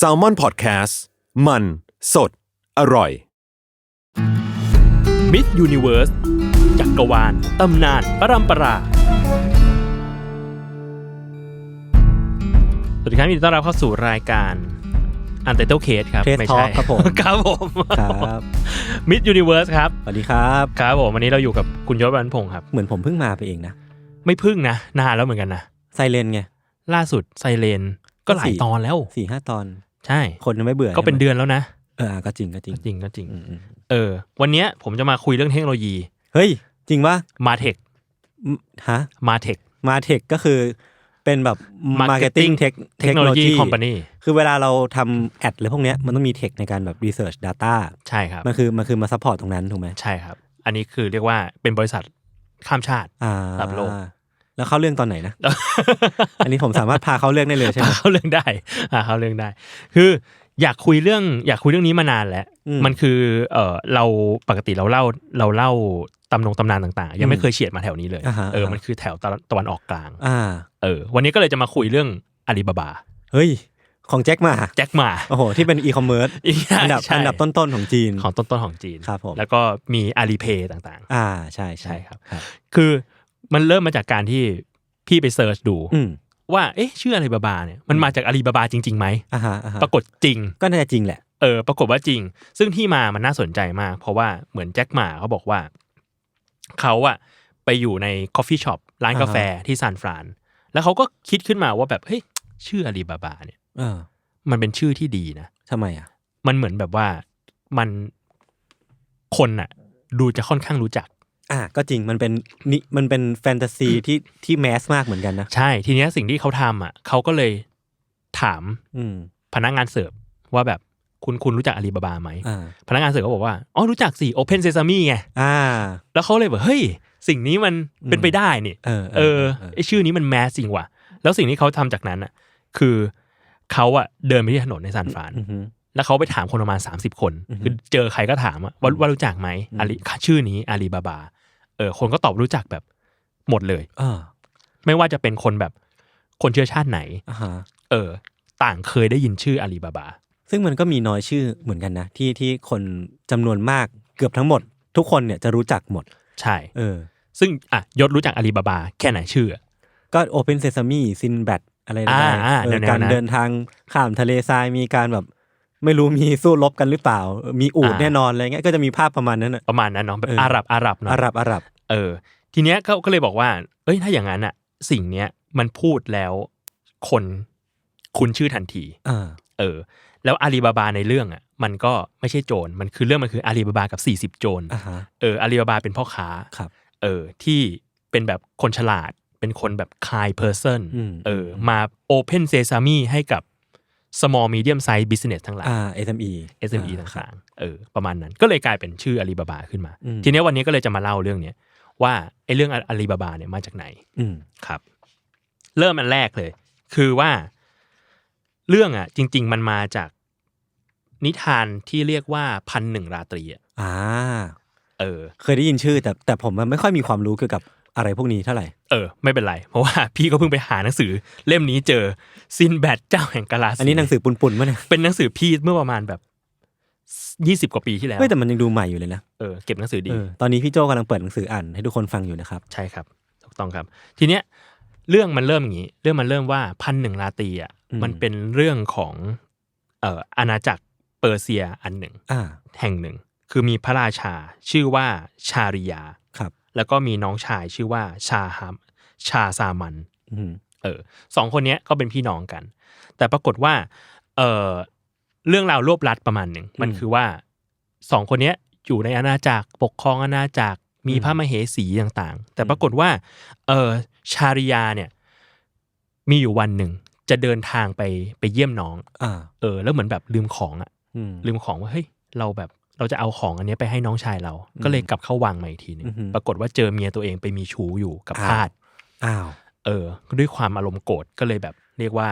s a l ม o n PODCAST มัน สด อร่อย มิสยูนิเวิร์สจักรวาลตำนานปรัมปรา สวัสดีครับยินดีต้อนรับเข้าสู่รายการอันเตอร์เคสครับ Case ไม่ใช่ Talk ครับผม ครับผมครับมิสยูนิเวิร์สครับ สวัสดีครับ ครับผม วันนี้เราอยู่กับคุณยศวันพงศ์ครับ เหมือนผมเพิ่งมาไปเองนะไม่พึ่งนะ นานแล้วเหมือนกันนะ ไซเลนไงล่าสุดไซเรน ก็หลายสี่ตอนแล้วสี่ห้าตอน ใช่ คนยังไม่เบื่อ ก็เป็นใช่ไหมเดือนแล้วนะเอออะก็จริงก็จริงจริงก็จริงอืมอืมเออ วันเนี้ยผมจะมาคุยเรื่องเทคโนโลยี เฮ้ย จริงปะมาเทคอืมฮะมาเทคมาเทคก็คือเป็นแบบ Marketing Marketing Tech เทคโนโลยีคอมพานีคือเวลาเราทำแอดหรือพวกเนี้ยมันต้องมีเทคในการแบบ Research Data ใช่ครับ มันคือมันคือมาซัพพอร์ตตรงนั้นถูกไหมใช่ครับ อันนี้คือเรียกว่าเป็นบริษัทข้ามชาติอ่าระดับโลก แล้วเข้าเรื่องตอนไหนนะ อันนี้ผมสามารถพาเข้าเรื่องได้เลยใช่ไหมเข้าเรื่องได้อ่าเข้าเรื่องได้ คืออยากคุยเรื่อง อยากคุยเรื่องนี้มานานแล้วอืมมันคือเออเราปกติเราเล่าเราเล่าตำนงตำนานต่างๆ ยังไม่เคยเฉียดมาแถวนี้เลยอ่าฮะเอออ่าฮะมันคือแถวตะตะวันออกกลาง อ่า เออ วันนี้ก็เลยจะมาคุยเรื่องอาลีบาบา เฮ้ย ของแจ็คมาแจ็คหมา โอ้โห ที่เป็นอีคอมเมิร์ซอีกอันดับใช่อันดับต้นๆของจีน ของต้นๆของจีน ครับผม แล้วก็มีอาลีเพย์ต่างอ่า ใช่ใช่ครับครับๆคือ มันเริ่มมาจากการที่พี่ไปเซิร์ชดูอืมว่าเอ๊ะชื่ออาลีบาบาเนี่ยมันมาจากอาลีบาบาจริงๆไหมอ่าฮะอ่าฮะปรากฏจริงก็น่าจะจริงแหละเออปรากฏว่าจริง ซึ่งที่มามันน่าสนใจมาก เพราะว่าเหมือนแจ็คหมาเขาบอกว่า เขาอะไปอยู่ในคอฟฟี่ช็อปร้านกาแฟที่ซานฟราน แล้วเขาก็คิดขึ้นมาว่าแบบเฮ้ยชื่ออาลีบาบาเนี่ยเออมันเป็นชื่อที่ดีนะทำไมอะ มันเหมือนแบบว่ามันคนอะดูจะค่อนข้างรู้จัก อ่าก็จริงมันเป็นนี่มันเป็นแฟนตาซีที่ที่แมสมากเหมือนกันนะ ใช่ทีเนี้ยสิ่งที่เขาทำอะเขาก็เลยถามอืมพนักงานเสิร์ฟว่าแบบคุณคุณรู้จักอาลีบาบาไหม อ่าพนักงานเสิร์ฟก็บอกว่า อ๋อรู้จักสิ Open Sesame ไง อ่า แล้วเขาเลยบอกเฮ้ย สิ่งนี้มันเป็นไปได้นี่ เออเออไอชื่อนี้มันแมสจริงว่ะ แล้วสิ่งที่เขาทำจากนั้นอะ คือเขาอะเดินไปที่ถนนในซานฟราน อือฮึแล้วเขาไปถามคนประมาณสามสิบคนอือฮึคือเจอใครก็ถามอะว่าว่ารู้จักไหมอืมอาลีชื่อนี้อาลีบาบาเออคนก็ตอบรู้จักแบบหมดเลยเออไม่ว่าจะเป็นคนแบบคนเชื้อชาติไหนอ่าฮะเออ ต่างเคยได้ยินชื่ออาลีบาบา ซึ่งมันก็มีน้อยชื่อเหมือนกันนะ ที่ที่คนจำนวนมากเกือบทั้งหมด ทุกคนเนี่ยจะรู้จักหมด ใช่ เออ ซึ่งอะยศรู้จักอาลีบาบา แค่ไหนชื่ออะก็โอเพนเซซามีซินแบดอะไรอ่าต่างอ่าๆเออแนวๆการนั้นเดินทางข้ามทะเลทรายมีการแบบไม่รู้มีสู้รบกันหรือเปล่าเออมีอูดอ่าแน่นอนอะไรเงี้ยก็จะมีภาพประมาณนั้นอะประมาณนั้นเนาะแบบเออออาหรับอาหรับเนาะอาหรับอาหรับ เออ ทีเนี้ยเขาก็เลยบอกว่า เอ้ยถ้าอย่างนั้นอะ สิ่งเนี้ยมันพูดแล้วคนคุ้นชื่อทันทีอ่าเออ แล้วอาลีบาบาในเรื่องอะ มันก็ไม่ใช่โจรมันคือเรื่องมันคืออาลีบาบากับ 40 โจรอ่าฮะเอออาลีบาบาเป็นพ่อค้าครับ เออ ที่เป็นแบบคนฉลาดเป็นคนแบบ kind person อืมเออ มา open sesame ให้กับ small medium size business ทั้งหลายอ่า SME SME อ่าต่างๆ เออ ประมาณนั้น ก็เลยกลายเป็นชื่ออาลีบาบาขึ้นมาอืมทีเนี้ยวันนี้ก็เลยจะมาเล่าเรื่องเนี้ย ว่าไอ้เรื่องอาลีบาบาเนี่ยมาจากไหน อืมครับ เริ่มอันแรกเลย คือว่า เรื่องอะ จริง ๆ มันมาจากนิทานที่เรียกว่าพันหนึ่งราตรีอะอ่าเออ เคยได้ยินชื่อ แต่แต่ผมมันไม่ค่อยมีความรู้เกี่ยวกับอะไรพวกนี้เท่าไหร่ เออ ไม่เป็นไร เพราะว่าพี่ก็เพิ่งไปหาหนังสือ เล่มนี้เจอซินแบดเจ้าแห่งกาลาสีอันนี้หนังสือปุ่นๆมั้ยเนี่ยเป็นหนังสือพี่เมื่อประมาณแบบ ยี่สิบกว่าปีที่แล้วเฮ้ยแต่มันยังดูใหม่อยู่เลยนะเออเก็บหนังสือดี เออตอนนี้พี่โจกำลังเปิดหนังสืออ่านให้ทุกคนฟังอยู่นะครับ ใช่ครับถูกต้องครับ ทีเนี้ยเรื่องมันเริ่มอย่างนี้ เรื่องมันเริ่มว่าพันหนึ่งราตรีอะอืม มันเป็นเรื่องของเอ่ออาณาจักรเปอร์เซียอันหนึ่ง อ่าแห่งหนึ่ง คือมีพระราชาชื่อว่าชาริยา ครับ แล้วก็มีน้องชายชื่อว่าชาฮามชาซามัน อืมเออสองคนเนี้ยก็เป็นพี่น้องกัน แต่ปรากฏว่าเออ เรื่องราวรวบลัดประมาณหนึ่งมันคือว่าสองคนเนี้ยอยู่ในอาณาจักรปกครองอาณาจักรมีพระมเหสีต่างๆ แต่ปรากฏว่า เออชาริยาเนี่ย มีอยู่วันหนึ่งจะเดินทางไปไปเยี่ยมน้องอ่าเออ แล้วเหมือนแบบลืมของอะอืมลืมของว่าเฮ้ยเราแบบเราจะเอาของอันเนี้ยไปให้น้องชายเรา ก็เลยกลับเข้าวังมาอีกทีหนึงอือหือปรากฏว่าเจอเมียตัวเองไปมีชู้อยู่กับอ้าวทาสอ้าวเออ ด้วยความอารมณ์โกรธก็เลยแบบ เรียกว่า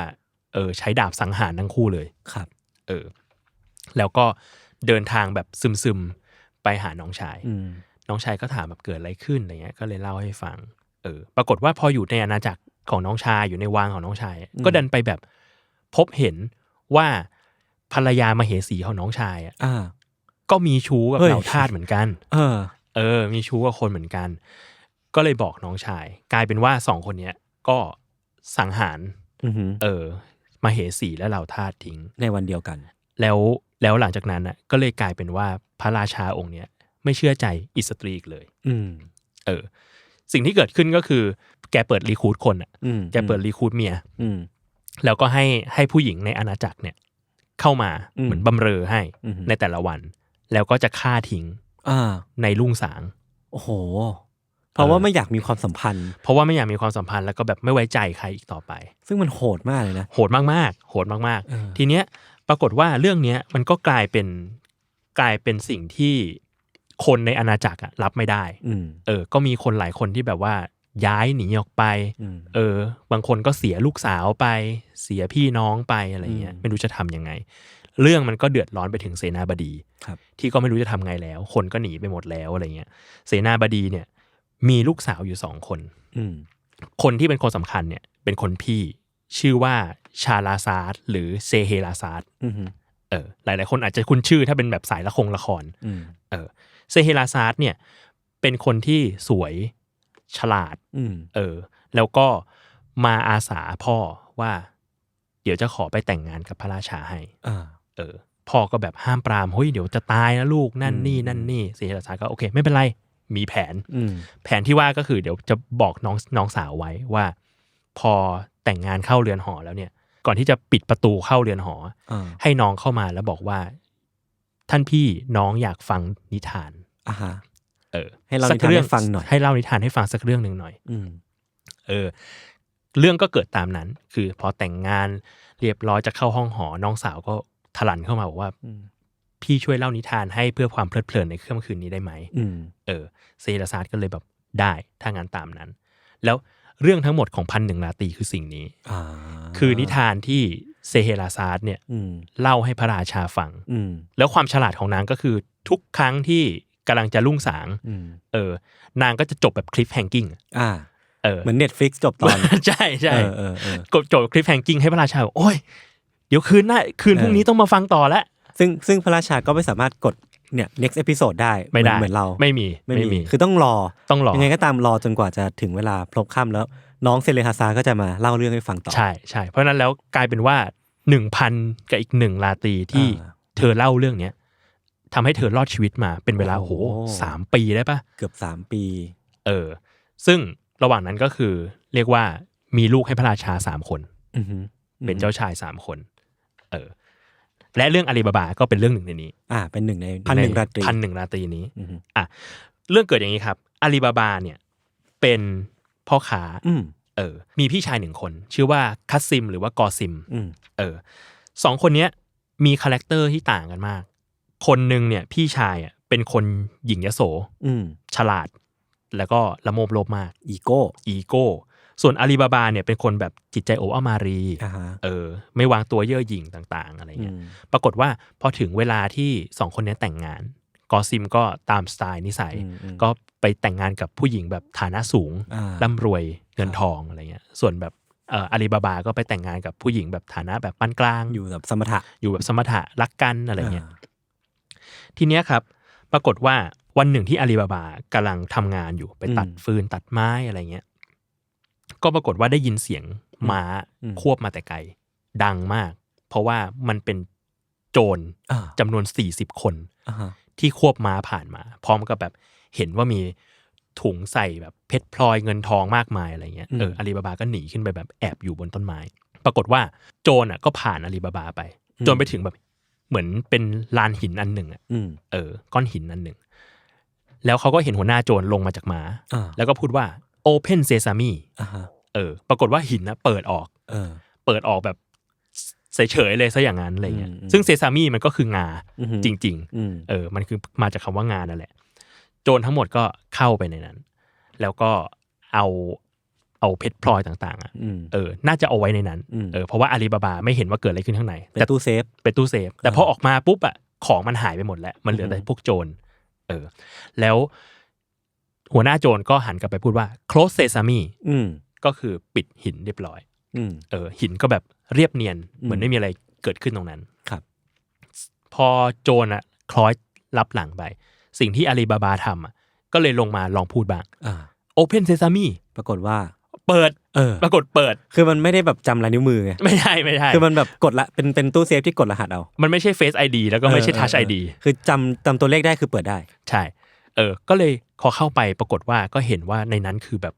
เออ ใช้ดาบสังหารทั้งคู่เลยครับ เออ แล้วก็เดินทางแบบซึมๆ ไปหาน้องชายอืมน้องชายก็ถามแบบเกิดอะไรขึ้นอะไรเงี้ย ก็เลยเล่าให้ฟัง เออ ปรากฏว่าพออยู่ในอาณาจักรของน้องชายอยู่ในวังของน้องชาย ก็ดันไปแบบพบเห็นว่าภรรยามาเหสีของน้องชายอะอ่าก็มีชู้กับเฮ้ยเหล่าทาสเหมือนกัน เออ เออ มีชู้กับคนเหมือนกัน ก็เลยบอกน้องชาย กลายเป็นว่าสองคนเนี้ยก็สังหารอือหือเออ มาเหสีและเหล่าทาสทิ้ง ในวันเดียวกัน แล้วแล้วหลังจากนั้นอะก็เลยกลายเป็นว่าพระราชาองค์เนี้ยไม่เชื่อใจอิสตรีอีกเลย อืม เออ สิ่งที่เกิดขึ้นก็คือ แกเปิดรีคูดคนอะอืมแกเปิดรีคูดเมีย อืม แล้วก็ให้ให้ผู้หญิงในอาณาจักรเนี่ย เข้ามาอืมเหมือนบำเรอให้อือหือในแต่ละวัน แล้วก็จะฆ่าทิ้งอ่าในรุ่งสาง โอ้โหเพ ราะว่าไม่อยากมีความสัมพันธ์ เพราะว่าไม่อยากมีความสัมพันธ์แล้วก็แบบไม่ไว้ใจใครอีกต่อไป ซึ่งมันโหดมากเลยนะ โหดมากๆ โหดมากเออๆทีเนี้ยปรากฏว่าเรื่องเนี้ยมันก็กลายเป็นกลายเป็นสิ่งที่คนในอาณาจักรอะรับไม่ได้อืมเออ ก็มีคนหลายคนที่แบบว่าย้ายหนีออกไปอืมเออ บางคนก็เสียลูกสาวไป เสียพี่น้องไปอะไรเงี้ยอืมไม่รู้จะทำยังไง เรื่องมันก็เดือดร้อนไปถึงเสนาบดีครับที่ก็ไม่รู้จะทำไงแล้ว คนก็หนีไปหมดแล้วอะไรเงี้ย เสนาบดีเนี่ย มีลูกสาวอยู่สองคนอืมคนที่เป็นคนสำคัญเนี่ย เป็นคนพี่ชื่อว่าชาลาซาร์หรือเซเฮลาซาร์อืมเออ หลาย ๆ คนอาจจะคุ้นชื่อถ้าเป็นแบบสายละครละครอืมเออ เซเฮลาซาร์เนี่ย เป็นคนที่สวยฉลาดอืมเออ แล้วก็มาอาสาพ่อว่า เดี๋ยวจะขอไปแต่งงานกับพระราชาให้อ่าเออ พ่อก็แบบห้ามปรามเฮ้ยเดี๋ยวจะตายนะลูกนั่นนี่อืมนั่นนี่เซเฮลาซาร์ก็โอเค ไม่เป็นไร มีแผนอืมแผนที่ว่าก็คือเดี๋ยวจะบอกน้องน้องสาวไว้ว่า พอแต่งงานเข้าเรือนหอแล้วเนี่ย ก่อนที่จะปิดประตูเข้าเรือนหออ่าให้น้องเข้ามาแล้วบอกว่า ท่านพี่น้องอยากฟังนิทานอ่าฮะเออ ให้เล่าสันิทานให้ฟังหน่อยให้เล่านิทานให้ฟังสักเรื่องหนึ่งหน่อย อืมเออ เรื่องก็เกิดตามนั้น คือพอแต่งงานเรียบร้อยจะเข้าห้องหอน้องสาวก็ถลันเข้ามาบอกว่าอืม พี่ช่วยเล่านิทานให้เพื่อความเพลิดเพลินในค่ำคืนนี้ได้ไหมอืมเออเซราซาร์ก็เลยแบบได้ถ้างั้นตามนั้น แล้วเรื่องทั้งหมดของพันหนึ่งราตรีคือสิ่งนี้อ่าคือนิทานที่เซเฮราซาร์เนี่ยอืมเล่าให้พระราชาฟังอืมแล้วความฉลาดของนางก็คือทุกครั้งที่กำลังจะรุ่งสางอืมเออ นางก็จะจบแบบคลิปแฮงกิ้งอ่าเออเหมือนเน็ตฟลิกจบตอน ใช่ใช่เออเออเออกดจบคลิปแฮงกิ้งให้พระราชาบอกโอ้ยเดี๋ยวคืนหน้าคืนพรุ่งนี้เออต้องมาฟังต่อแล้ว ซึ่งซึ่งพระราชาก็ไม่สามารถกดเนี่ย next episode ได้ไม่ได้เหมือนเราไม่มีไม่ไม่มีมี คือต้องรอต้องรอยังไงก็ตามรอจนกว่าจะถึงเวลาพลบค่ำแล้ว น้องเซเลฮาซาก็จะมาเล่าเรื่องให้ฟังต่อ ใช่ใช่เพราะฉะนั้นแล้วกลายเป็นว่าหนึ่งพันกับอีกหนึ่งราตรีที่อ่าเธอเล่าเรื่องเนี้ยทำให้เธอรอดชีวิตมาเป็นเวลาโอ้โหโหสามปีได้ปะเกือบสามปี เออ ซึ่งระหว่างนั้นก็คือเรียกว่ามีลูกให้พระราชาสามคนอือหือเป็นเจ้าชายสามคน เออ และเรื่องอาลีบาบาก็เป็นเรื่องหนึ่งในนี้อ่าเป็นหนึ่งในพันหนึ่งราตรีพันหนึ่งราตรีนี้อือหืออะเรื่องเกิดอย่างนี้ครับอาลีบาบาเนี่ยเป็นพ่อค้าอืมเออ มีพี่ชายหนึ่งคน ชื่อว่าคัสซิมหรือว่ากอซิมอืมเออสองคนเนี้ยมีคาแรคเตอร์ที่ต่างกันมาก คนหนึ่งเนี่ยพี่ชายอะเป็นคนหญิงยโสอืมฉลาด แล้วก็ละโมบโลภมาก อีโก้ อีโก้ ส่วนอาลีบาบาเนี่ยเป็นคนแบบจิตใจโอบอ้อมอารีอ่าฮะเออ ไม่วางตัวเย่อหยิ่งต่างๆ อะไรอืเงี้ยมปรากฏว่าพอถึงเวลาที่สองคนเนี้ยแต่งงาน กอซิมก็ตามสไตล์นิสัยอืมอืมก็ไปแต่งงานกับผู้หญิงแบบฐานะสูงอ่าร่ำรวยเงินทองอะไรเงี้ยส่วนแบบเอ่ออาลีบาบาก็ไปแต่งงานกับผู้หญิงแบบฐานะแบบปานกลาง อยู่แบบสมถะอยู่แบบสมถะรักกันอะไรเงี้ยาทีเนี้ยครับ ปรากฏว่าวันหนึ่งที่อาลีบาบากำลังทำงานอยู่ไปตัดอืมฟืนตัดไม้อะไรเงี้ย ก็ปรากฏว่าได้ยินเสียงม้าอืมควบมาแต่ไกล ดังมาก เพราะว่ามันเป็นโจรอ่าจำนวนสี่สิบคนอ่าฮะที่ควบม้าผ่านมา พร้อมกับแบบเห็นว่ามีถุงใส่แบบเพชรพลอยเงินทองมากมายอะไรเงี้ยเอออาลีบาบาก็หนีขึ้นไปแบบแอบอยู่บนต้นไม้ ปรากฏว่าโจรอะก็ผ่านอาลีบาบาไป จนไปถึงแบบเหมือนเป็นลานหินอันหนึ่งอะอืมเออ ก้อนหินอันหนึ่ง แล้วเขาก็เห็นหัวหน้าโจรลงมาจากม้าอ่าแล้วก็พูดว่า Open Sesame อ่าฮะเออ ปรากฏว่าหินนะเปิดออก เออ เปิดออกแบบเฉยๆเลยซะอย่างนั้นอะไรเงี้ยอืมอืมซึ่งเซซามิมันก็คืองาอือหือจริงๆอืมเออ มันคือมาจากคำว่างานนั่นแหละ โจรทั้งหมดก็เข้าไปในนั้น แล้วก็เอาเอาเพชรพลอยต่างๆอะอืมเออ น่าจะเอาไว้ในนั้นอืมเออ เพราะว่าอาลีบาบาไม่เห็นว่าเกิดอะไรขึ้นข้างในเป็นแต่ตู้เซฟ เป็นตู้เซฟ แต่พอออกมาปุ๊บอะ ของมันหายไปหมดแล้ว มันเหลือแต่อืมพวกโจร เออ แล้ว หัวหน้าโจรก็หันกลับไปพูดว่า close sesame อืมก็คือปิดหินเรียบร้อยอืมเออ หินก็แบบเรียบเนียนอืมเหมือนไม่มีอะไรเกิดขึ้นตรงนั้นครับ พอโจรอะคล้อยรับหลังไป สิ่งที่อาลีบาบาทำอะก็เลยลงมาลองพูดบ้างอ่า Open Sesame ปรากฏว่า เปิด เออ ปรากฏเปิด คือมันไม่ได้แบบจำลายนิ้วมือไง ไม่ใช่ไม่ใช่ คือมันแบบกดละ เป็นเป็นตู้เซฟที่กดรหัสเอา มันไม่ใช่ Face ID แล้วก็ไม่ใช่เออ Touch เออ ID คือจำจำตัวเลขได้คือเปิดได้ ใช่ เออ ก็เลย พอเข้าไปปรากฏว่าก็เห็นว่าในนั้นคือแบบ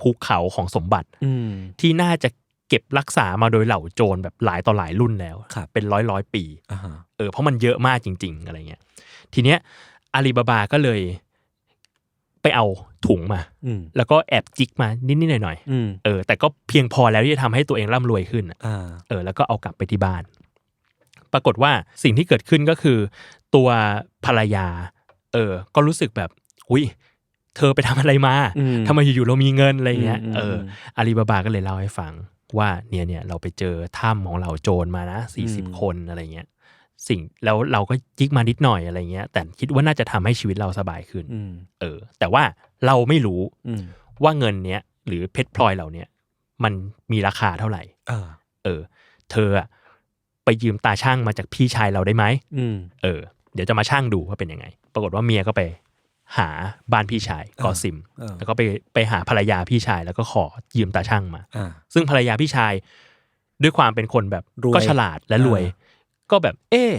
ภูเขาของสมบัติอืมที่น่าจะเก็บรักษามาโดยเหล่าโจรแบบหลายต่อหลายรุ่นแล้วครับเป็นร้อยร้อยปีอ่าฮะเออเพราะมันเยอะมากจริง ๆ อะไรเงี้ย ทีเนี้ยอาลีบาบาก็เลยไปเอาถุงมาอืมแล้วก็แอบจิกมานิดๆหน่อยอืมๆเออ แต่ก็เพียงพอแล้วที่จะทำให้ตัวเองร่ำรวยขึ้นอะอ่าเออ แล้วก็เอากลับไปที่บ้าน ปรากฏว่าสิ่งที่เกิดขึ้นก็คือ ตัวภรรยา เออ ก็รู้สึกแบบ อุ้ยเธอไปทำอะไรมาอืมทำไมอยู่ๆเรามีเงินอะไรเงี้ยอืมเอออืมอาลีบาบาก็เลยเล่าให้ฟังว่าเนี่ยเนี่ยเราไปเจอถ้ำของเหล่าโจรมานะสี่สิบอืมคนอะไรเงี้ยสิ่งแล้วเราก็จิกมานิดหน่อยอะไรเงี้ย แต่คิดว่าน่าจะทำให้ชีวิตเราสบายขึ้นอืมเออ แต่ว่าเราไม่รู้อืมว่าเงินเนี้ยหรือเพชรพลอยเหล่าเนี้ยมันมีราคาเท่าไหร่อ่าเออ เธออะไปยืมตาช่างมาจากพี่ชายเราได้ไหมอืมเออ เดี๋ยวจะมาช่างดูว่าเป็นยังไง ปรากฏว่าเมียก็ไป หาบ้านพี่ชายกอซิมเออแล้วก็ไปไปหาภรรยาพี่ชายแล้วก็ขอยืมตาช่างมาอ่าซึ่งภรรยาพี่ชาย ด้วยความเป็นคนแบบรวยก็ฉลาดและรวยอ่ก็แบบ เออ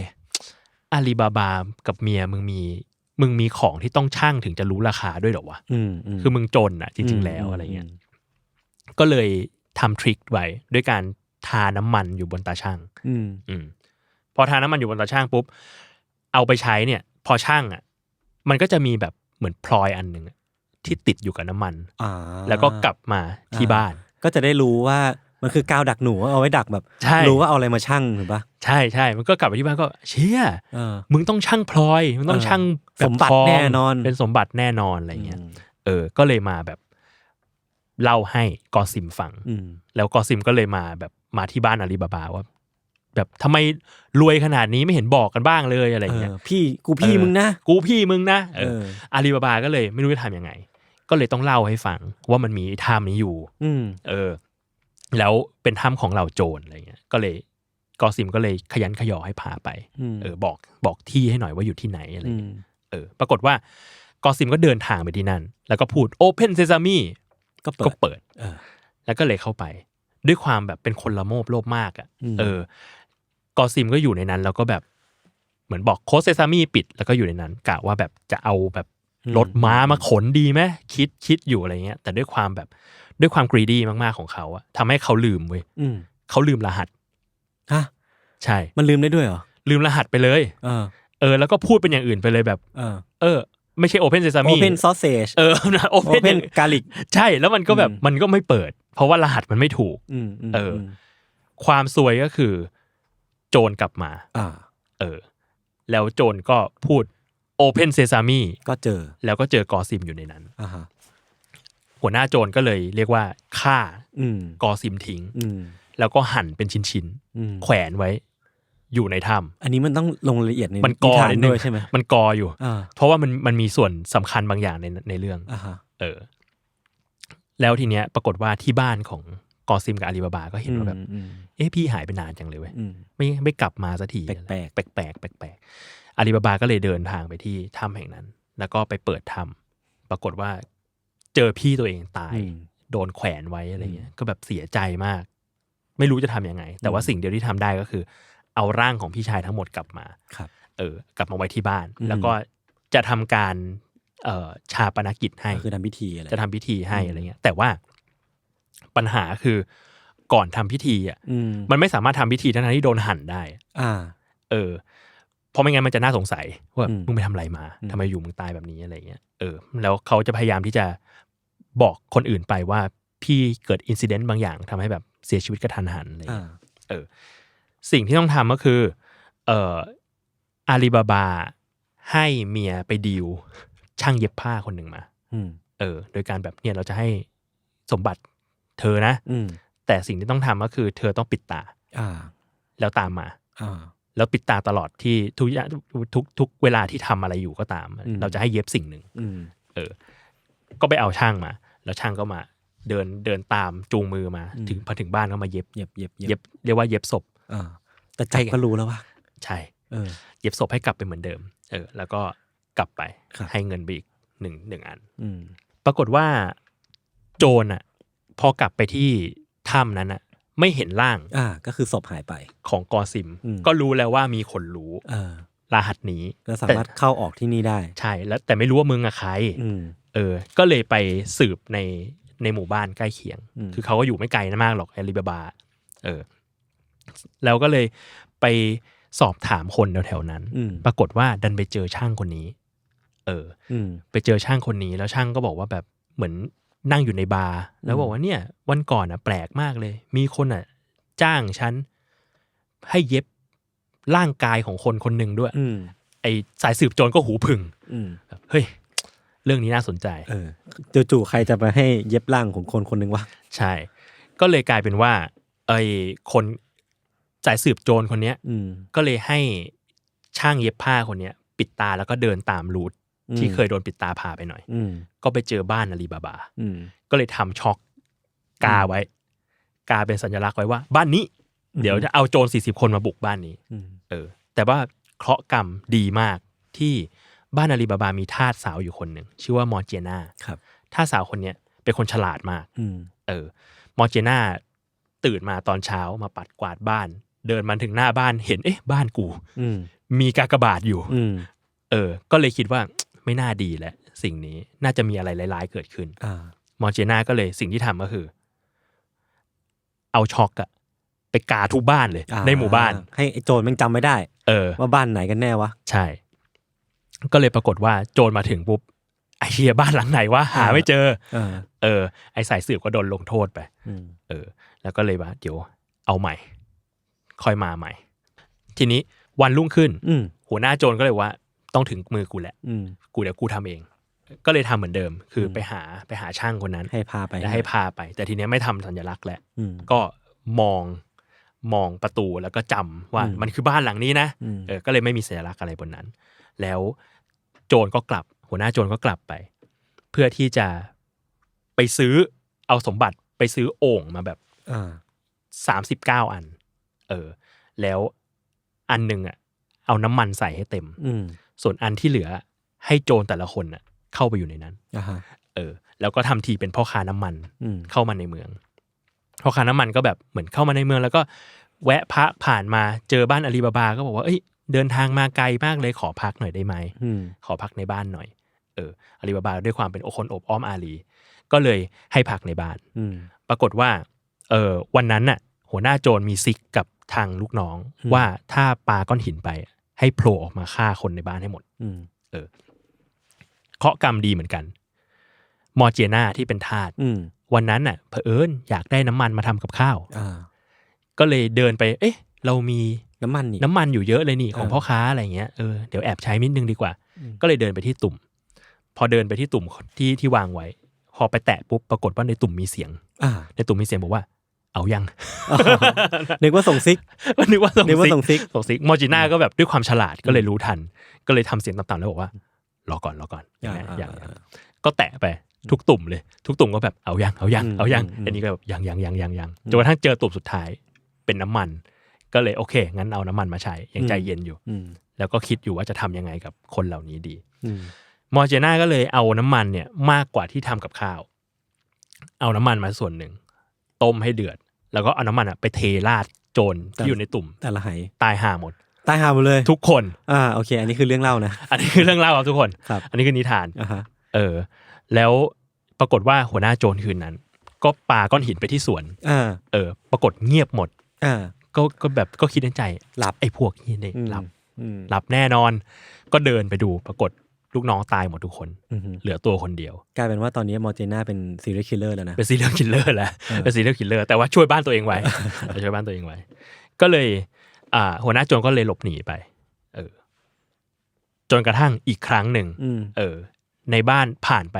อาลีบาบากับเมียมึงมีมึงมีของที่ต้องช่างถึงจะรู้ราคาด้วยเหรอวะอืมอืมคือมึงจนอะจริง ๆ แล้วอะไรเงี้ยมก็เลยทำทริคไว้ด้วยการทาน้ำมันอยู่บนตาช่างอืมอืมพอทาน้ำมันอยู่บนตาช่างปุ๊บเอาไปใช้เนี่ย พอช่างอะ มันก็จะมีแบบ เหมือนพลอยอันหนึ่งอะที่ติดอยู่กับน้ำมันอ่าแล้วก็กลับมาที่บ้าน ก็จะได้รู้ว่ามันคือกาวดักหนูเอาไว้ดักแบบใช่รู้ว่าเอาอะไรมาชั่งถูกปะใช่ใช่มันก็กลับไปที่บ้านก็ เชี่ยเออมึงต้องช่างพลอยมึงต้องเออช่างแบบสมบัติทงแน่นอน เป็นสมบัติแน่นอนอะไรเงี้ยอืมเออ ก็เลยมาแบบเล่าให้กอซิมฟังอืมแล้วกอซิมก็เลยมาแบบมาที่บ้านอาลีบาบาว่า แบบทำไมรวยขนาดนี้ไม่เห็นบอกกันบ้างเลยอะไรเอเงี้ยอพี่กูพี่เออมึงนะกูพี่มึงนะเอเออออาลีบาบาก็เลยไม่รู้จะทำยังไง ก็เลยต้องเล่าให้ฟังว่ามันมีถ้ำนี้อยู่ อืมเออ แล้วเป็นถ้ำของเหล่าโจรอะไรเงี้ย ก็เลยกอซิมก็เลยขยันขยอให้พาไปอืมเออ บอกบอกที่ให้หน่อยว่าอยู่ที่ไหนอะไรอืเงี้ยมเออ ปรากฏว่ากอซิมก็เดินทางไปที่นั่น แล้วก็พูด Open Sesame ก็เปิก็ดเปิดเออแล้วก็เลยเข้าไป ด้วยความแบบเป็นคนละโมบโลภมากอะ่ะอืมเออ กอซิมก็อยู่ในนั้น แล้วก็แบบเหมือนบอกโคสเซซามีปิดแล้วก็อยู่ในนั้นกะว่าแบบจะเอาแบบรถม้ามาขนดีไหมคิดคิดอยู่อะไรเงี้ย แต่ด้วยความแบบด้วยความกรีดี้มากๆของเขาอะทำให้เขาลืมเว้ยอืมเขาลืมรหัสฮะใช่ มันลืมได้ด้วยเหรอ ลืมรหัสไปเลย เออ เออ แล้วก็พูดเป็นอย่างอื่นไปเลยแบบ เออ เออ ไม่ใช่ Open Sesame Open Sausage เออนะ Open Open Garlic ใช่ แล้วมันก็แบบอืมมันก็ไม่เปิด เพราะว่ารหัสมันไม่ถูกอืมมเออ ความซวยก็คือ โจรกลับมา อ่า เออ แล้วโจรก็พูด Open Sesame ก็เจอ แล้วก็เจอกอซิมอยู่ในนั้น อ่าฮะ หัวหน้าโจรก็เลยเรียกว่าฆ่าอืม กอซิมทิ้ง อืม แล้วก็หั่นเป็นชิ้นอืม ๆ แขวนไว้ อยู่ในถ้อันนี้มันต้องลงรายละเอียดในำมันกอทานนิดนึด้งวยใช่ไหมมันกออยู่ อ่า เพราะว่ามันมันมีส่วนสำคัญบางอย่างในในเรื่อง อ่าฮะ เออ แล้วทีเนี้ยปรากฏว่าที่บ้านของ กอซิมกับอาลีบาบาก็เห็นว่าแบบอืมเอ๊ะพี่หายไปนานจังเลยเว้ยอืมไม่ไม่กลับมาสักทีแปลกแปลกแปลกแปลกแปลกอาลีบาบาก็เลยเดินทางไปที่ถ้ำแห่งนั้น แล้วก็ไปเปิดถ้ำปรากฏว่า เจอพี่ตัวเองตายอืมโดนแขวนไว้อะไรเงี้ยก็แบบเสียใจมาก ไม่รู้จะทำยังไง แต่ว่าอืมสิ่งเดียวที่ทำได้ก็คือ เอาร่างของพี่ชายทั้งหมดกลับมาครับ เออ กลับมาไว้ที่บ้านอืมแล้วก็จะทำการเอ่อชาปนกิจให้ก็คือทำพิธีอะไรจะทำพิธีให้อืมอะไรเงี้ย แต่ว่า ปัญหาคือก่อนทำพิธีอะอืมมันไม่สามารถทำพิธีทั้งๆที่โดนหั่นได้ อ่า เออเพราะไม่งั้นมันจะน่าสงสัยว่าอืมมึงไปทำอะไรมาอืมทำไมอยู่มึงตายแบบนี้อะไรเงี้ยเออ แล้วเขาจะพยายามที่จะบอกคนอื่นไปว่าพี่เกิดอินซิเดนต์บางอย่างทำให้แบบเสียชีวิตกระทันหันอะไรอ่าเงี้ยเออ สิ่งที่ต้องทำก็คือ เอ่ออาลีบาบาให้เมียไปดีลช่างเย็บผ้าคนหนึ่งมาอืมเออ โดยการแบบเนี่ยเราจะให้สมบัติ เธอนะอืมแต่สิ่งที่ต้องทำก็คือ เธอต้องปิดตาอ่า แล้วตามมาอ่าแล้วปิดตาตลอดที่ทุกอย่างทุกทุกเวลาที่ทำอะไรอยู่ก็ตามอืมเราจะให้เย็บสิ่งหนึ่งอืมเออ ก็ไปเอาช่างมา แล้วช่างก็มา เดินเดินตามจูงมือมาอืมถึงพอถึงบ้านก็มาเย็บเย็บเย็บเย็บเรียกว่าเย็บศพอ่าแต่จับก็รู้แล้วว่า ใช่เออ เย็บศพให้กลับไปเหมือนเดิม เออ แล้วก็กลับไปครับให้เงินไปอีกหนึ่งหนึ่งอันอืมปรากฏว่า โจรอะ พอกลับไปที่ถ้ำนั้นอะไม่เห็นร่างอ่าก็คือศพหายไป ของกอซิม อืม ก็รู้แล้วว่ามีคนรู้เออรหัสนี้ก็สามารถเข้าออกที่นี่ได้ ใช่แล้วแต่ไม่รู้ว่ามึงอะใคร อืม เออ ก็เลยไปสืบในในหมู่บ้านใกล้เคียง อืม คือเขาก็อยู่ไม่ไกลนะมากหรอกอาลีบาบา เออ แล้วก็เลยไปสอบถามคนแถวๆนั้น อืมปรากฏว่าดันไปเจอช่างคนนี้ เออ อืม ไปเจอช่างคนนี้แล้วช่างก็บอกว่าแบบเหมือน นั่งอยู่ในบาร์แล้วบอกว่าเนี่ย วันก่อนอะแปลกมากเลย มีคนอะ จ้างฉันให้เย็บร่างกายของคนคนหนึ่งด้วยอืมไอสายสืบโจรก็หูผึ่งอืมแบบเฮ้ย เรื่องนี้น่าสนใจเออจู่ๆใครจะไปให้เย็บร่างของคนคนหนึ่งวะใช่ ก็เลยกลายเป็นว่าไอคนสายสืบโจรคนเนี้ยอืมก็เลยให้ช่างเย็บผ้าคนเนี้ย ปิดตาแล้วก็เดินตามรูทอืม ที่เคยโดนปิดตาพาไปหน่อยอืมก็ไปเจอบ้านอาลีบาบาอืมก็เลยทำช็อกกาไว้ กาเป็นสัญลักษณ์ไว้ว่า บ้านนี้ เดี๋ยวจะเอาโจรสี่สิบคนมาบุกบ้านนี้อืมเออ แต่ว่าเคราะห์กรรมดีมากที่บ้านอาลีบาบามีทาสสาวอยู่คนหนึ่งชื่อว่ามอร์เจนาครับทาสสาวคนเนี้ยเป็นคนฉลาดมากอืมเออ มอร์เจนาตื่นมาตอนเช้ามาปัดกวาดบ้าน เดินมาถึงหน้าบ้านเห็นเอ๊ะ บ้านกูอืมมีกากบาทอยู่อืมเออ ก็เลยคิดว่า ไม่น่าดีแหละสิ่งนี้น่าจะมีอะไรร้ายๆเกิดขึ้นอ่ามอร์เจนาก็เลยสิ่งที่ทำก็คือ เอาช็อกอะไปกาทุกบ้านเลยอ่าในหมู่บ้าน ให้ไอ้โจรมันจำไม่ได้ เออ ว่าบ้านไหนกันแน่วะใช่ ก็เลยปรากฏว่าโจรมาถึงปุ๊บไอเฮียบ้านหลังไหนวะหาไม่เจอ เออเออไอสายสืบก็โดนลงโทษไปอืมเออ แล้วก็เลยว่าเดี๋ยวเอาใหม่ ค่อยมาใหม่ ทีนี้วันรุ่งขึ้นอืมหัวหน้าโจรก็เลยว่า ต้องถึงมือกูแหละอืมกูเดี๋ยวกูทำเอง ก็เลยทำเหมือนเดิม คืออมไปหาไปหาช่างคนนั้น ให้พาไปแล้วให้พาไป แต่ทีเนี้ยไม่ทำสัญลักษณ์แล้วอืมก็มองมองประตูแล้วก็จำว่าอืมมันคือบ้านหลังนี้นะอืมเออก็เลยไม่มีสัญลักษณ์อะไรบนนั้น แล้วโจรก็กลับ หัวหน้าโจรก็กลับไป เพื่อที่จะไปซื้อเอาสมบัติไปซื้อโอ่งมาแบบอ่าสามสิบเก้าอัน เออ แล้วอันหนึ่งอะ เอาน้ำมันใส่ให้เต็มอืม ส่วนอันที่เหลือให้โจรแต่ละคนน่ะเข้าไปอยู่ในนั้นอ่าฮะเออ แล้วก็ทำทีเป็นพ่อค้าน้ำมันอืมเข้ามาในเมือง พ่อค้าน้ำมันก็แบบเหมือนเข้ามาในเมือง แล้วก็แวะพักผ่านมาเจอบ้านอาลีบาบา ก็บอกว่าเอ้ยเดินทางมาไกลมากเลยขอพักหน่อยได้ไหมอืมขอพักในบ้านหน่อย เอออาลีบาบาด้วยความเป็นคนอบอ้อมอาลี ก็เลยให้พักในบ้านอืมปรากฏว่า เออวันนั้นน่ะ หัวหน้าโจรมีซิกกับทางลูกน้องอืมว่าถ้าปาก้อนหินไป ให้โผล่ออกมาฆ่าคนในบ้านให้หมดอืมเคราะห์กรรมดีเหมือนกัน มอร์เจนาที่เป็นทาสอืมวันนั้นน่ะเผอิญอยากได้น้ำมันมาทำกับข้าวอ่าก็เลยเดินไป เอ๊ะ เรามีน้ำมันนี่น้ำมันอยู่เยอะเลยนี่ของเออพ่อค้าอะไรเงี้ยเออเดี๋ยวแอบใช้นิดนึงดีกว่าอืมก็เลยเดินไปที่ตุ่ม พอเดินไปที่ตุ่มที่ที่วางไว้ พอไปแตะปุ๊บปรากฏว่าในตุ่มมีเสียงอ่าในตุ่มมีเสียงบอกว่า เอายังนึกว่าส่งซิกนึกว่าส่งนึกว่าซิกส่งซิกส่งซิกมอร์จิน่าก็แบบด้วยความฉลาดก็เลยรู้ทัน ก็เลยทำเสียงต่ำๆแล้วบอกว่ารอก่อนรอก่อนอย่างนั้นอย่างนั้นก็แตะไปทุกตุ่มเลย ทุกตุ่มก็แบบเอายังเอายังอืมเอายังอืมอันนี้ก็แบบยังยังยังยังยังจนกระทั่งเจอตุ่มสุดท้ายเป็นน้ำมัน ก็เลยโอเค งั้นเอาน้ำมันมาใช้ยังใจเย็นอยู่อืมแล้วก็คิดอยู่ว่าจะทำยังไงกับคนเหล่านี้ดีอืมมอร์เจน่าก็เลยเอาน้ำมันเนี่ยมากกว่าที่ทำกับข้าว เอาน้ำมันมาส่วนหนึ่ง ต้มให้เดือด แล้วก็เอาน้ำมันอะไปเทราดโจรที่อยู่ในตุ่มแต่ละไหายตายห่าหมด ตายหาหมดเลยทุกคนอ่าโอเค อันนี้คือเรื่องเล่านะ อันนี้คือเรื่องเล่าครับทุกคน ครับอันนี้คือนิทาน อ่าฮะเออ แล้วปรากฏว่าหัวหน้าโจรคืนนั้น ก็ปาก้อนหินไปที่สวน อ่าเออ ปรากฏเงียบหมด อ่า ก็ก็แบบก็คิดในใจหลับ ไอ้พวกนี้เนี่ยอืม หลับอืมหลับแน่นอน ก็เดินไปดูปรากฏ ลูกน้องตายหมดทุกคนอืมเหลือตัวคนเดียว กลายเป็นว่าตอนนี้มอร์เจน่าเป็นซีรีส์คิลเลอร์แล้วนะ เป็นซีเรียลคิลเลอร์แล้วเออเป็นซีเรียลคิลเลอร์แต่ว่าช่วยบ้านตัวเองไว้ ช่วยบ้านตัวเองไว้ ก็เลยอ่าหัวหน้าโจรก็เลยหลบหนีไป เออ จนกระทั่งอีกครั้งหนึ่งอืมเออ ในบ้านผ่านไป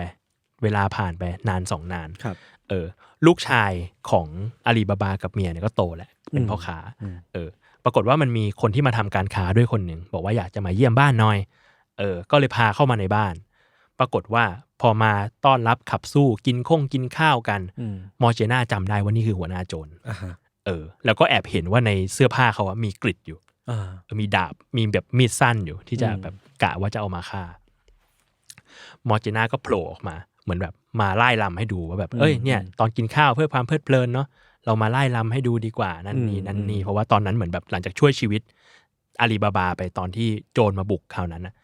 เวลาผ่านไปนานสองนานครับ เออ ลูกชายของอาลีบาบากับเมียเนี่ยก็โตแล้วเป็นอืมพ่อค้าอืมเออ ปรากฏว่ามันมีคนที่มาทำการค้าด้วยคนหนึ่งบอกว่าอยากจะมาเยี่ยมบ้านหน่อย เออ ก็เลยพาเข้ามาในบ้าน ปรากฏว่าพอมาต้อนรับขับสู้กินข้งกินข้าวกันอืมมอร์เจน่าจำได้ว่านี่คือหัวหน้าโจรอ่าฮะเออ แล้วก็แอบเห็นว่าในเสื้อผ้าเขาอะมีกริดอยู่อ่าเออมีดาบมีแบบมีดสั้นอยู่ ที่จะอืมแบบกะว่าจะเอามาฆ่ามอร์เจน่าก็โผล่ออกมา เหมือนแบบมาไล่ลำให้ดูว่าแบบเอ้ยเนี่ยตอนกินข้าวเพื่อความเพลิดเพลินเนาะเรามาไล่ลำให้ดูดีกว่านั่นนี่นั่นนี่เพราะว่าตอนนั้นเหมือนแบบหลังจากช่วยชีวิตอาลีบาบาไปตอนที่โจรมาบุกคราวนั้นนะ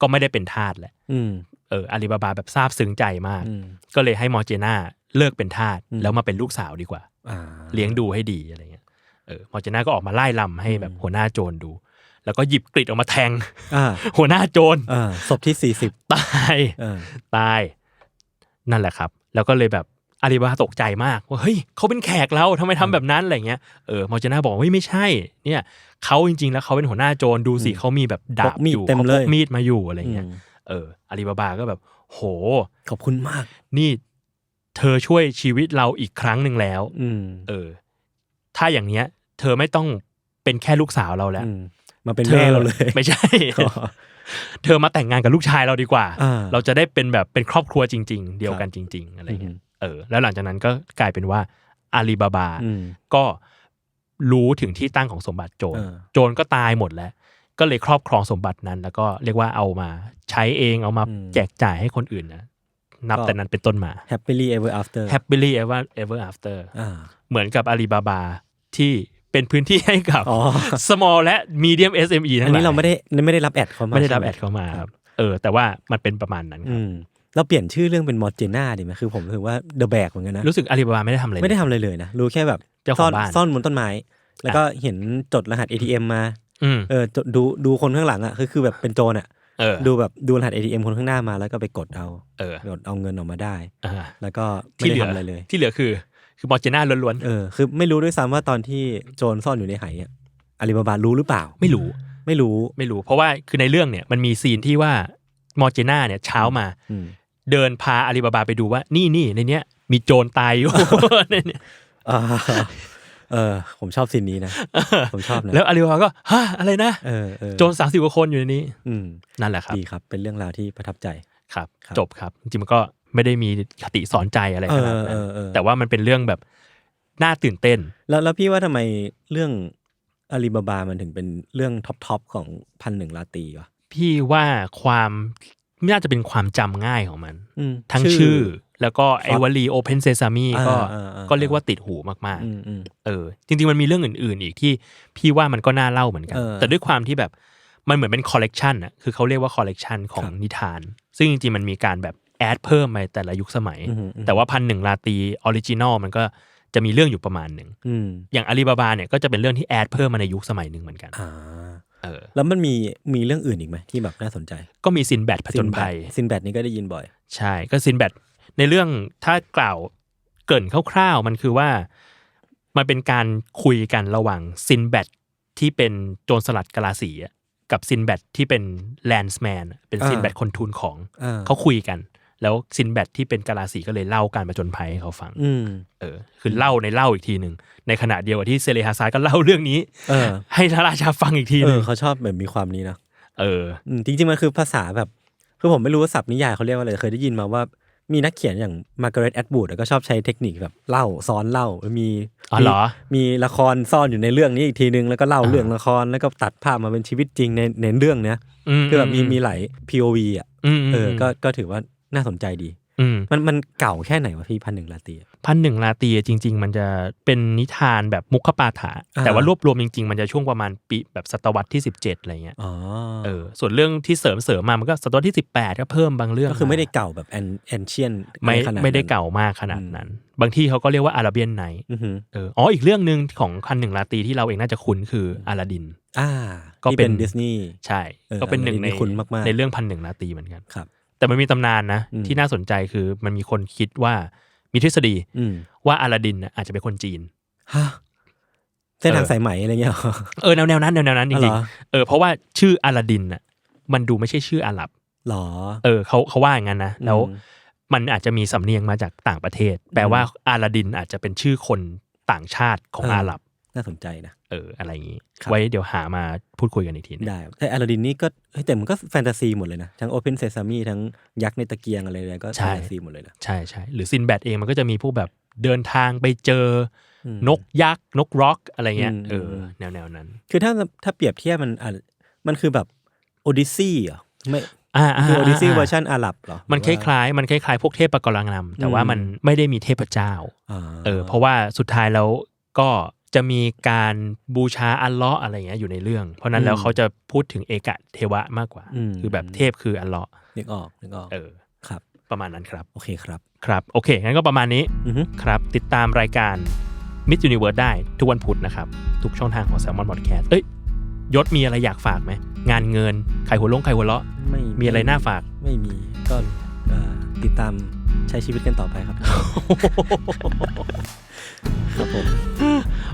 ก็ไม่ได้เป็นทาสแหละอืมเอออาลีบาบาแบบซาบซึ้งใจมากอืมก็เลยให้มอร์เจน่าเลิกเป็นทาสอืมแล้วมาเป็นลูกสาวดีกว่าอ่าเลี้ยงดูให้ดีอะไรเงี้ยเออมอร์เจน่าก็ออกมาไล่ลำให้แบบหัวหน้าโจรดู แล้วก็หยิบกริดออกมาแทงอ่าหัวหน้าโจรอ่าศพที่สี่สิบตายอ่าตายนั่นแหละครับ แล้วก็เลยแบบ อาลีบาบาตกใจมากว่าเฮ้ยเขาเป็นแขกเราทำไมทำแบบนั้นอะไรเงี้ยเออมอร์เจน่าบอกว่าเฮ้ยไม่ใช่ เนี่ยเขาจริง ๆ แล้วเขาเป็นหัวหน้าโจรดูสิเขามีแบบดาบอยู่เต็มเขาเลพยกมีดมาอยู่อะไรเงี้ยอืมเอออาลีบาบาก็แบบ โห ขอบคุณมาก นี่เธอช่วยชีวิตเราอีกครั้งหนึ่งแล้ว อืมเออ ถ้าอย่างเนี้ย เธอไม่ต้องเป็นแค่ลูกสาวเราแล้วอืมมาเป็นธอแม่เราเลย ไม่ใช่อ๋อเธอมาแต่งงานกับลูกชายเราดีกว่าอ่า เราจะได้เป็นแบบเป็นครอบครัวจริง ๆ เดียวกันครับจริง ๆ อะไรเงี้อืยม เออแล้วหลังจากนั้นก็กลายเป็นว่าอาลีบาบาอืมก็รู้ถึงที่ตั้งของสมบัติโจรเออโจรก็ตายหมดแล้ว ก็เลยครอบครองสมบัตินั้น แล้วก็เรียกว่าเอามาใช้เองเอามาแจกจ่ายให้คนอื่นนะนับแต่นั้นเป็นต้นมา happily ever after happily ever ever after อ่าเหมือนกับอาลีบาบาที่เป็นพื้นที่ให้กับอ๋อ small และ medium SME ทั้อังนหลายนี้เราไม่ได้ไม่ได้รับแอดเขามาไม่ได้รับใช่แอหดเข้ามาครับเออแต่ว่ามันเป็นประมาณนั้นคอืรับม เราเปลี่ยนชื่อเรื่องเป็นมอร์เจน่าดีไหมคือผมรู้สึกว่าเดอะแบกเหมือนกันนะรู้สึกอาลีบาบาไม่ได้ทำอะไรเลย ไม่ได้ทำอะไรเลยนะรู้แค่แบบเจ้าขซ่อองนบ้าน ซ่อนบนต้นไม้ แล้วก็เห็นจดรหัส ATM มาอืมเออจดดูดูคนข้างหลังอะคือคือแบบเป็นโจรอะ เออดูแบบดูรหัส ATM คนข้างหน้ามาแล้วก็ไปกดเอาเออกดเอาเงินออกมาได้ อ่าแล้วก็ไม่ที่ได้เหลือทำอะไรเลย ที่เหลือคือ คือมอร์เจน่าล้วนเออคือไม่รู้ด้วยซ้ำว่าตอนที่โจรซ่อนอยู่ในไหอะอาลีบาบารู้หรือเปล่า ๆไม่รู้ ไม่รู้ไม่รู้ เพราะว่าคือในเรื่องเนี่ยมันมีซีนที่ว่ามอร์เจน่าเนี่ยเช้ามา อืม เดินพาอาลีบาบาไปดูว่า นี่นี่ในเนี้ย มีโจรตายอยู่ในเนี้ยอ่าเออ ผมชอบซีนนี้นะ ผมชอบนะ แล้วอาลีบาบาก็ฮะอะไรนะเออเออโจรสามสิบกว่าคนอยู่ในนี้ อืมนั่นแหละครับดีครับ เป็นเรื่องราวที่ประทับใจครับครับจบครับ จริงๆมันก็ไม่ได้มีคติสอนใจอะไรขนาดเอนั้อนเออเออแต่ว่ามันเป็นเรื่องแบบน่าตื่นเต้น แล้วแล้วพี่ว่าทำไมเรื่องอาลีบาบามันถึงเป็นเรื่องท็อปทอปของพันหนึ่งลาตีวะพี่ว่าความ น่าจะเป็นความจำง่ายของมันอืมทั้งชื่อ แล้วก็ไอ้ครับวลี Open Sesame อ่าก็อ่าอ่าก็เรียกว่าติดหูมากอืมอืมๆเออ จริง ๆ มันมีเรื่องอื่น ๆ อีกที่พี่ว่ามันก็น่าเล่าเหมือนกันเออแต่ด้วยความที่แบบมันเหมือนเป็นคอลเลกชันอะคือเขาเรียกว่าคอลเลกชันของครับนิทาน ซึ่งจริง ๆ มันมีการแบบแอดเพิ่มไปแต่ละยุคสมัยอืมอืมแต่ว่าพันหนึ่งลาตีออริจินอลมันก็จะมีเรื่องอยู่ประมาณหนึ่งอืมอย่างอาลีบาบาเนี่ยก็จะเป็นเรื่องที่แอดเพิ่มมาในยุคสมัยหนึ่งเหมือนกันอ่าเออ แล้วมันมีมีเรื่องอื่นอีกไหมที่แบบน่าสนใจ ก็มีซินแบดผจญภัยซินแบดนี่ก็ได้ยินบ่อย ใช่ก็ซินแบดในเรื่องถ้ากล่าวเกรินคร่าวๆมันคือว่า มันเป็นการคุยกันระหว่างซินแบดที่เป็นโจรสลัดกะลาสีอะกับซินแบดที่เป็นแลนส์แมนเป็นอ่าซินแบดคนทูลของอ่าเขาคุยกัน แล้วซินแบดที่เป็นกะลาสีก็เลยเล่าการผจญภัยให้เขาฟังอืมเออ คือเล่าในเล่าอีกทีหนึ่งในขณะเดียวกับที่เซเลฮาซาร์ก็เล่าเรื่องนี้ เออ ให้พระราชาฟังอีกทีเอหนึ่องเขาชอบแบบมีความนี้นะเอออืมจริงๆมันคือภาษาแบบคือผมไม่รู้ว่าศัพท์นิยายเขาเรียกว่าอะไรแต่เคยได้ยินมาว่ามีนักเขียนอย่างมาร์กาเร็ตแอดบูดก็ชอบใช้เทคนิคแบบเล่าซ้อนเล่ามีอ๋อเหรอมีมีละครซ่อนอยู่ในเรื่องนี้อีกทีนึงแล้วก็เล่าเรื่องละครแล้วก็ตัดภาพมาเป็นชีวิตจริงในในเรื่องเนี้ยคือแบบมีมีหลาย POV อะอืมเออก็ก็ถือว่า น่าสนใจดี อืม มันมันเก่าแค่ไหนวะพี่พันหนึ่งลาตีอะพันหนึ่งลาตีจริง ๆ มันจะเป็นนิทานแบบมุขปาฐะอ่า แต่ว่ารวบรวมจริง ๆ มันจะช่วงประมาณปีแบบศตวรรษที่ 17อะไรเงี้ยอ๋อเออส่วนเรื่องที่เสริมเสริมมามันก็ศตวรรษที่ 18 ก็เพิ่มบางเรื่องก็คือไม่ได้เก่าแบบแอนแอนเชียนไม่ไม่ได้เก่ามากขนาดนั้น บางที่เขาก็เรียกว่าอาราเบียนไนอือหือเอออ๋ออีกเรื่องหนึ่งของพันหนึ่งลาตีที่เราเองน่าจะคุ้นคืออาลาดิน อ่าก็ที่เป็เป็นน ดิสนีย์ ใช่ เออก็เป็นหนึ่งอันในนี้คุ้นมากๆ ในเรื่องพันหนึ่งลาตีเหมือนกัน ครับ แต่มันมีตำนานนะอืมที่น่าสนใจคือมันมีคนคิดว่ามีทฤษฎีอืมว่าอาลาดินน่ะอาจจะเป็นคนจีนฮะเส้นทางเออสายไหมอะไรเงี้ยเหรอเออแนวแนวนั้นแนวแนวนั้นจอ๋อริเหงรอๆเออเพราะว่าชื่ออาลาดินน่ะมันดูไม่ใช่ชื่ออาหรับหรอ เออเขาเขาว่าอย่างนั้นนะแล้วอืมมันอาจจะมีสำเนียงมาจากต่างประเทศ แปลว่าอาลาดินอาจจะเป็นชื่อคนต่างชาติของอ่าอาหรับ น่าสนใจนะ เออ อะไรอย่างนี้ครับไว้เดี๋ยวหามาพูดคุยกันอีกทีหนึ่งได้แต่อลาดินนี่ก็เฮ้ยแต่มันก็แฟนตาซีหมดเลยนะ ทั้งโอเพนเซซามีทั้งยักษ์ในตะเกียงอะไรเลยก็แฟนตาซีหมดเลยนะ ใช่ใช่หรือซินแบดเองมันก็จะมีพวกแบบเดินทางไปเจออมนกยักษ์นกร็อกอะไรเงี้ยอืมเอออมแนวแนวนั้น คือถ้าถ้าเปรียบเทียบมันอะมันคือแบบโอดิซีเหรอไม่อ่าคือโอดิซีาเวอร์ชันอาหรับเหรอ มันคหรือว่าล้ายๆ มันคล้ายๆ พวกเทพกรนำแต่ว่าอืมมันไม่ได้มีเทพเจ้าอ่าเออ เพราะว่าสุดท้ายแล้วก็ จะมีการบูชาอัลเลาะห์อะไรเงี้ยอยู่ในเรื่อง เพราะนั้นแล้วเขาจะพูดถึงเอกะเทวะมากกว่าคือแบบเทพคืออัลเลาะห์นึกออกนึกออกเออ ครับ ประมาณนั้นครับ โอเคครับ ครับ โอเค งั้นก็ประมาณนี้อือฮึ ครับ ติดตามรายการ Mid Universe ได้ทุกวันพุธนะครับ ทุกช่องทางของ Salmon Podcast เอ้ย ยศมีอะไรอยากฝากไหม งานเงินไข่หัวลงไข่หัวเราะ ไม่มีอะไรน่าฝาก ไม่มีก็เอ่อติดตามใช้ชีวิตกันต่อไปครับ ครับผม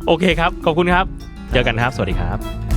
โอเคครับ ขอบคุณครับ เจอกันครับ สวัสดีครับ